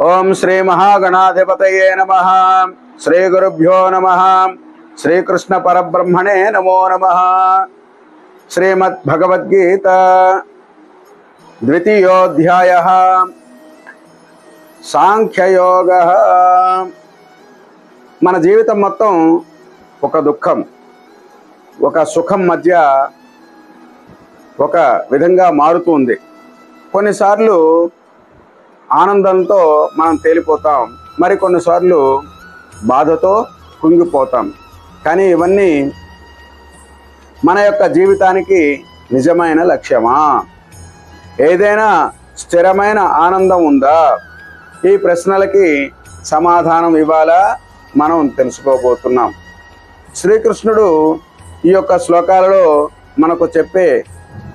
ఓం శ్రీ మహాగణాధిపతయే నమ. శ్రీ గురుభ్యో నమ. శ్రీకృష్ణ పరబ్రహ్మణే నమో నమ. శ్రీమద్ భగవద్గీత ద్వితీయోధ్యాయ. సాంఖ్యయోగ. మన జీవితం మొత్తం ఒక దుఃఖం ఒక సుఖం మధ్య ఒక విధంగా మారుతుంది కొన్నిసార్లు ఆనందంతో మనం తేలిపోతాం. మరి కొన్నిసార్లు బాధతో కుంగిపోతాం. కానీ ఇవన్నీ మన యొక్క జీవితానికి నిజమైన లక్ష్యమా? ఏదైనా స్థిరమైన ఆనందం ఉందా? ఈ ప్రశ్నలకి సమాధానం ఇవ్వాలా? మనం తెలుసుకోబోతున్నాం. శ్రీకృష్ణుడు ఈ యొక్క శ్లోకాలలో మనకు చెప్పే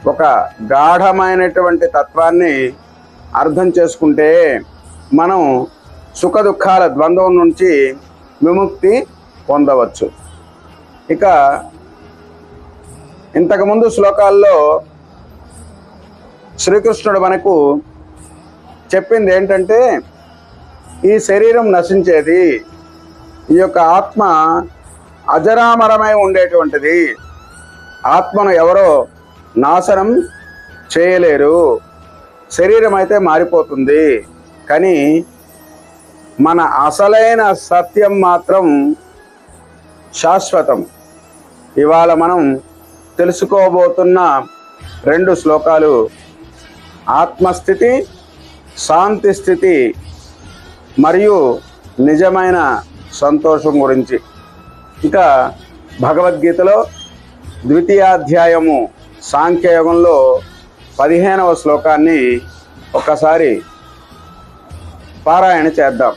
ఒక గాఢమైనటువంటి తత్వాన్ని అర్థం చేసుకుంటే మనం సుఖ దుఃఖాల ద్వంద్వం నుంచి విముక్తి పొందవచ్చు. ఇక ఇంతకుముందు శ్లోకాల్లో శ్రీకృష్ణుడు మనకు చెప్పింది ఏంటంటే ఈ శరీరం నశించేది ఈ యొక్క ఆత్మ అజరామరమై ఉండేటువంటిది. ఆత్మను ఎవరో నాశనం చేయలేరు. శరీరం అయితే మారిపోతుంది. కానీ మన అసలైన సత్యం మాత్రం శాశ్వతం. ఇవాళ మనం తెలుసుకోబోతున్న రెండు శ్లోకాలు ఆత్మస్థితి శాంతి స్థితి మరియు నిజమైన సంతోషం గురించి. ఇంకా భగవద్గీతలో ద్వితీయాధ్యాయము సాంఖ్యయోగంలో పదిహేనవ శ్లోకాన్ని ఒక్కసారి పారాయణ చేద్దాం.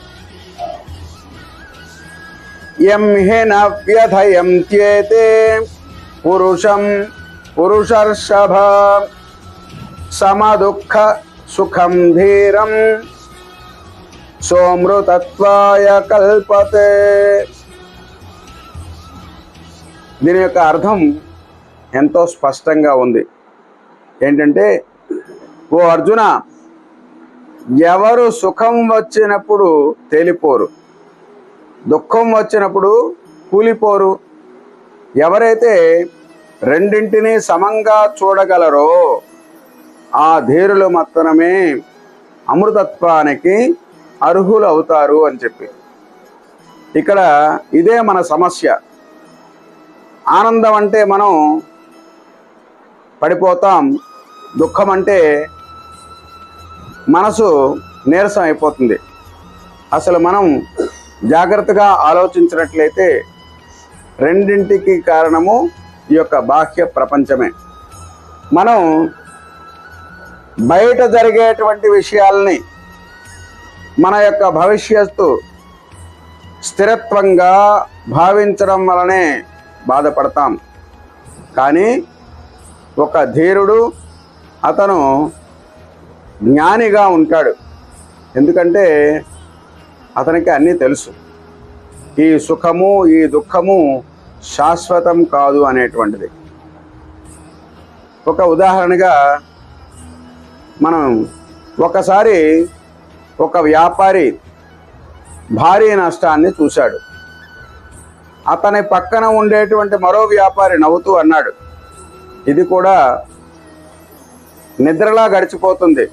ఎం హేన వ్యధయం త్యేతే పురుషం పురుషర్షభ సమదుఃఖ సుఖం ధీరం సోమృతత్వాయ కల్పతే. దీని యొక్క అర్థం ఎంతో స్పష్టంగా ఉంది. ఏంటంటే ఓ అర్జున ఎవరు సుఖం వచ్చినప్పుడు తేలిపోరు. దుఃఖం వచ్చినప్పుడు కూలిపోరు. ఎవరైతే రెండింటినీ సమంగా చూడగలరో ఆ ధీరులు మాత్రమే అమృతత్వానికి అర్హులు అవుతారు అని చెప్పి. ఇక్కడ ఇదే మన సమస్య. ఆనందం అంటే మనం పడిపోతాం దుఃఖం అంటే మనసు నీరసం అయిపోతుంది. అసలు మనం జాగ్రత్తగా ఆలోచించినట్లయితే రెండింటికి కారణము ఈ యొక్క బాహ్య ప్రపంచమే. మనం బయట జరిగేటువంటి విషయాల్ని మన యొక్క భవిష్యత్తు స్థిరత్వంగా భావించడం వలనే బాధపడతాం. కానీ ఒక ధీరుడు అతను జ్ఞానిగా ఉంటాడు. ఎందుకంటే అతనికి అన్నీ తెలుసు. ఈ సుఖము ఈ దుఃఖము శాశ్వతం కాదు అనేటువంటిది. ఒక ఉదాహరణగా మనం ఒకసారి ఒక వ్యాపారి భారీ నష్టాన్ని చూశాడు. అతని పక్కన ఉండేటువంటి మరో వ్యాపారి నవ్వుతూ అన్నాడు ఇది కూడా నిద్రలా గడిచిపోతుంది.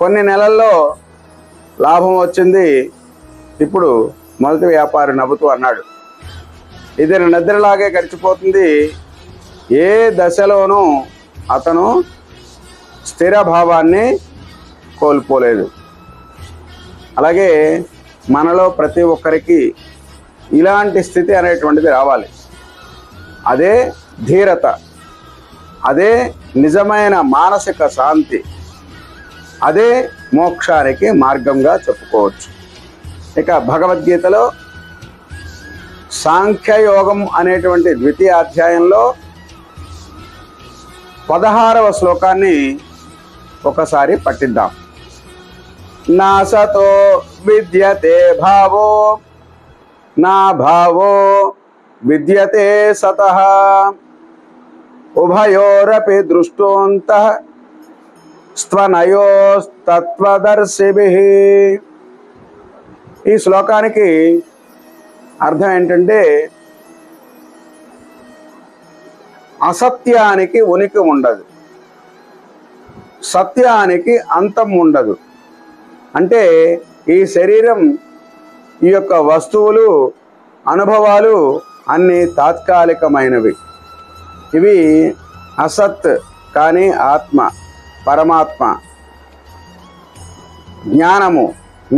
కొన్ని నెలల్లో లాభం వచ్చింది. ఇప్పుడు మొదటి వ్యాపారి నవ్వుతూ అన్నాడు. ఇది నిద్రలాగే గడిచిపోతుంది. ఏ దశలోనూ అతను స్థిర భావాన్ని కోల్పోలేదు. అలాగే మనలో ప్రతి ఒక్కరికి ఇలాంటి స్థితి అనేటువంటిది రావాలి. అదే ధీరత. అదే నిజమైన మానసిక శాంతి అదే మోక్షానికి మార్గంగా చెప్పుకోవచ్చు. ఇక భగవద్గీతలో సాంఖ్యయోగం అనేటువంటి ద్వితీయ అధ్యాయంలో పదహారవ శ్లోకాన్ని ఒకసారి పట్టిద్దాం నాసతో విద్యతే భావో నా భావో విద్యతే సత. ఉభయోరపి దృష్టోంత స్వనయోస్తత్వదర్శిభి ఈ శ్లోకానికి అర్థం ఏంటంటే అసత్యానికి ఉనికి ఉండదు. సత్యానికి అంతం ఉండదు. అంటే ఈ శరీరం ఈ యొక్క వస్తువులు అనుభవాలు అన్ని తాత్కాలికమైనవి. ఇవి అసత్ కానీ ఆత్మ పరమాత్మ. జ్ఞానము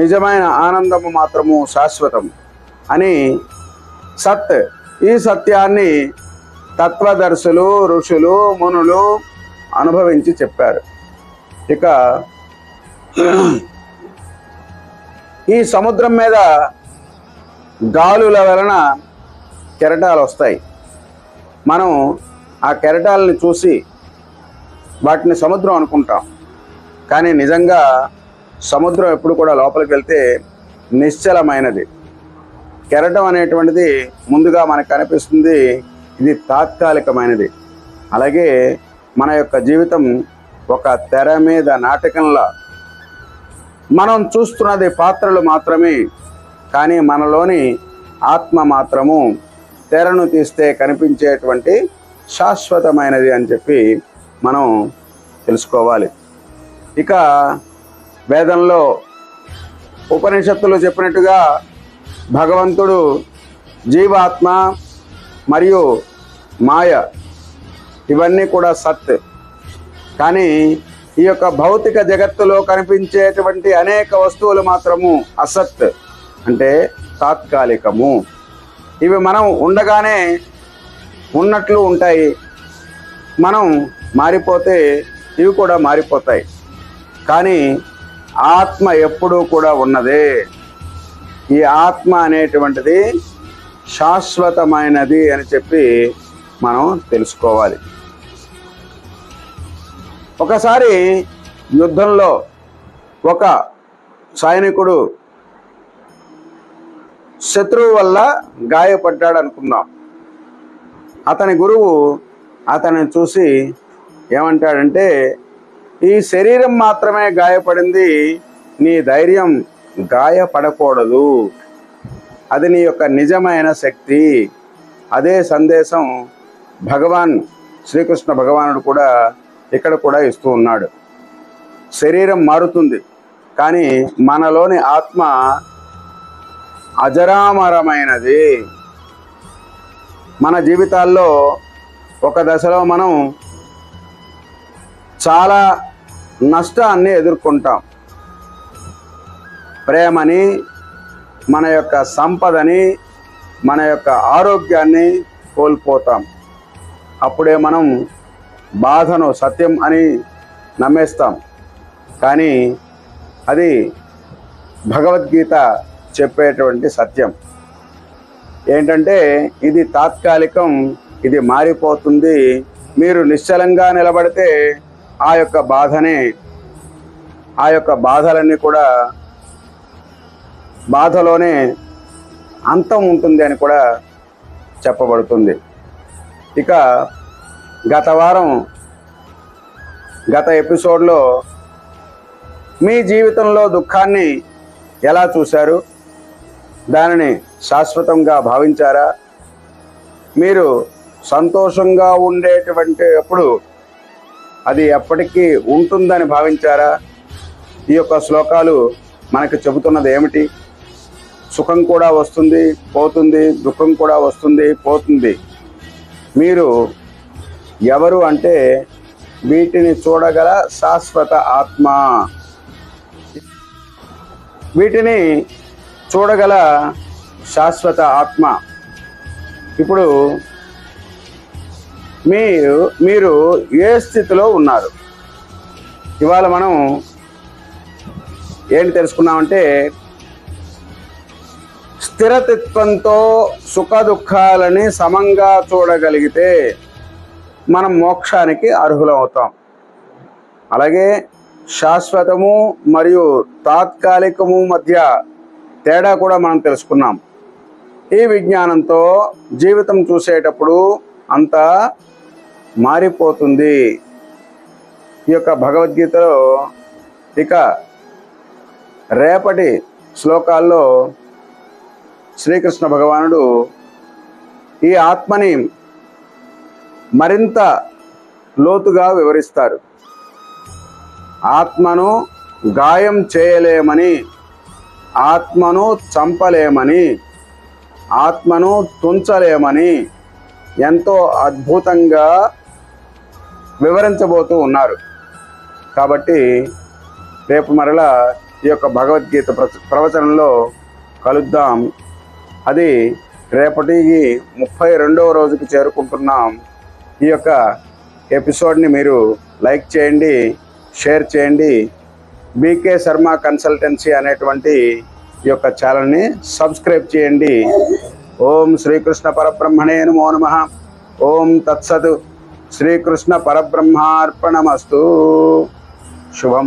నిజమైన ఆనందము మాత్రము శాశ్వతం అని సత్ ఈ సత్యాన్ని తత్వదర్శులు ఋషులు మునులు అనుభవించి చెప్పారు. ఇక ఈ సముద్రం మీద గాలుల వలన కెరటాలు వస్తాయి. మనం ఆ కెరటాలని చూసి వాటిని సముద్రం అనుకుంటాం. కానీ నిజంగా సముద్రం ఎప్పుడు కూడా లోపలికి వెళ్తే నిశ్చలమైనది. కెరటం అనేటువంటిది ముందుగా మనకు కనిపిస్తుంది ఇది తాత్కాలికమైనది. అలాగే మన యొక్క జీవితం ఒక తెర మీద నాటకంలా. మనం చూస్తున్నది పాత్రలు మాత్రమే కానీ మనలోని ఆత్మ మాత్రము తెరను తీస్తే కనిపించేటువంటి శాశ్వతమైనది అని చెప్పి మనం తెలుసుకోవాలి. ఇక వేదంలో ఉపనిషత్తులు చెప్పినట్టుగా భగవంతుడు జీవాత్మ మరియు మాయ ఇవన్నీ కూడా సత్. కానీ ఈ యొక్క భౌతిక జగత్తులో కనిపించేటువంటి అనేక వస్తువులు మాత్రము అసత్. అంటే తాత్కాలికము. ఇవి మనం ఉండగానే ఉన్నట్లు ఉంటాయి. మనం మారిపోతే ఇవి కూడా మారిపోతాయి. కానీ ఆత్మ ఎప్పుడూ కూడా ఉన్నదే. ఈ ఆత్మ అనేటువంటిది శాశ్వతమైనది అని చెప్పి మనం తెలుసుకోవాలి. ఒకసారి యుద్ధంలో ఒక సైనికుడు శత్రువు వల్ల గాయపడ్డాడు అనుకుందాం అతని గురువు అతన్ని చూసి ఏమంటాడంటే ఈ శరీరం మాత్రమే గాయపడింది నీ ధైర్యం గాయపడకూడదు. అది నీ యొక్క నిజమైన శక్తి. అదే సందేశం భగవాన్ శ్రీకృష్ణ భగవానుడు కూడా ఇక్కడ కూడా ఇస్తూ ఉన్నాడు. శరీరం మారుతుంది కానీ మనలోని ఆత్మ అజరామరమైనది. మన జీవితాల్లో ఒక దశలో మనం చాలా నష్టాన్ని ఎదుర్కొంటాం. ప్రేమని మన యొక్క సంపదని మన యొక్క ఆరోగ్యాన్ని కోల్పోతాం. అప్పుడే మనం బాధను సత్యం అని నమ్మేస్తాం. కానీ అది భగవద్గీత చెప్పేటువంటి సత్యం. ఏంటంటే ఇది తాత్కాలికం ఇది మారిపోతుంది. మీరు నిశ్చలంగా నిలబడితే ఆ యొక్క బాధనే ఆ యొక్క బాధలన్నీ కూడా బాధలోనే అంతం ఉంటుంది అని కూడా చెప్పబడుతుంది. ఇక గత వారం గత ఎపిసోడ్లో మీ జీవితంలో దుఃఖాన్ని ఎలా చూశారు? దానిని శాశ్వతంగా భావించారా? మీరు సంతోషంగా ఉండేటువంటి అప్పుడు అది ఎప్పటికీ ఉంటుందని భావించారా? ఈ యొక్క శ్లోకాలు మనకు చెబుతున్నది ఏమిటి? సుఖం కూడా వస్తుంది పోతుంది దుఃఖం కూడా వస్తుంది పోతుంది. మీరు ఎవరు అంటే వీటిని చూడగల శాశ్వత ఆత్మ. వీటిని చూడగల శాశ్వత ఆత్మ. ఇప్పుడు మీరు మీరు ఏ స్థితిలో ఉన్నారు? ఇవాళ మనం ఏంటి తెలుసుకున్నామంటే స్థిరతత్వంతో సుఖ దుఃఖాలని సమంగా చూడగలిగితే మనం మోక్షానికి అర్హులవుతాం అలాగే శాశ్వతము మరియు తాత్కాలికము మధ్య తేడా కూడా మనం తెలుసుకున్నాం. ఈ విజ్ఞానంతో జీవితం చూసేటప్పుడు అంతా మారిపోతుంది. ఈ యొక్క భగవద్గీతలో ఇక రేపటి శ్లోకాల్లో శ్రీకృష్ణ భగవానుడు ఈ ఆత్మని మరింత లోతుగా వివరిస్తారు. ఆత్మను గాయం చేయలేమని ఆత్మను చంపలేమని ఆత్మను తుంచలేమని ఎంతో అద్భుతంగా వివరించబోతూ ఉన్నారు. కాబట్టి రేపు మరలా ఈ యొక్క భగవద్గీత ప్రవచనంలో కలుద్దాం. అది రేపటికి ముప్పై రెండవ రోజుకి చేరుకుంటున్నాం. ఈ యొక్క ఎపిసోడ్ని మీరు లైక్ చేయండి షేర్ చేయండి. బీకే శర్మ కన్సల్టెన్సీ అనేటువంటి ఈ యొక్క ఛానల్ని సబ్స్క్రైబ్ చేయండి. ఓం శ్రీకృష్ణ పరబ్రహ్మణే నమో నమ. ఓం తత్సత్. శ్రీకృష్ణ పరబ్రహ్మార్పణమస్తు. శుభం.